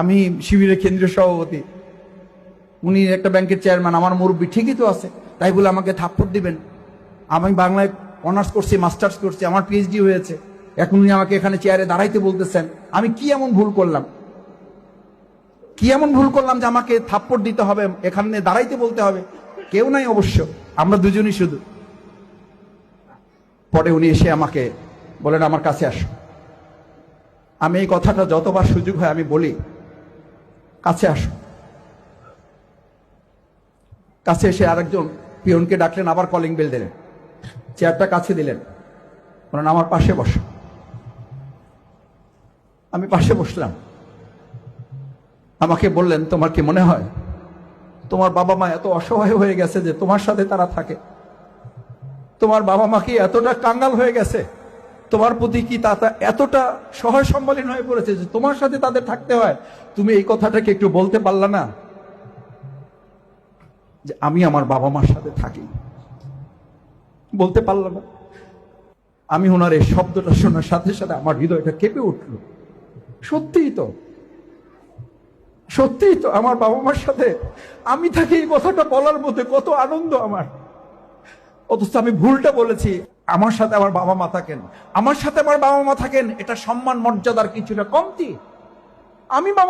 আমি শিবিরের কেন্দ্রীয় সভাপতি। উনি একটা ব্যাংকের চেয়ারম্যান, আমার মুরব্বী ঠিকই তো আছে, তাই বলে আমাকে থাপ্পড় দিবেন। আমি বাংলায় অনার্স করছি, মাস্টার্স করছি, আমার পিএইচডি হয়েছে। এখন উনি আমাকে এখানে চেয়ারে দাঁড়াইতে বলতেছেন। আমি কি এমন ভুল করলাম? কি এমন ভুল করলাম যে আমাকে থাপ্পড় দিতে হবে, এখানে দাঁড়াইতে বলতে হবে? কেউ নাই অবশ্য, আমরা দুজনই শুধু। পরে উনি এসে আমাকে বলেন, আমার কাছে আসো। আমি এই কথাটা যতবার সুযোগ হয় আমি বলি। কাছে আসো। কাছে এসে আরেকজন পিয়নকে ডাকলেন, আবার কলিং বেল দিলেন। চেয়ারটা কাছে দিলেন। বলেন আমার পাশে বসো। আমি পাশে বসলাম। আমাকে বললেন, তোমার কি মনে হয়, তোমার বাবা মা এত অসহায় হয়ে গেছে যে তোমার সাথে তারা থাকে? তোমার বাবা মা কি এতটা কাঙ্গাল হয়ে গেছে? তোমার প্রতি কি তা এতটা সহায় সম্বলীন হয়ে পড়েছে যে তোমার সাথে তাদের থাকতে হয়? তুমি এই কথাটাকে একটু বলতে পারলা না? যে আমি আমার বাবা মার সাথে থাকি। বলতে পারলাম না। আমি ওনার এই শব্দটা শোনার সাথে সাথে আমার হৃদয়টা কেঁপে উঠল। সত্যিই তো। সত্যিই তো আমার বাবা মার সাথে আমি থাকি এই কথাটা বলার মধ্যে কত আনন্দ আমার। অথচ আমি ভুলটা বলেছি। আমার সাথে আমার বাবা মা থাকেন, আমার সাথে আমার বাবা মা থাকেন, এটা সম্মান মর্যাদার কিছুটা কমতি। আমি বাবা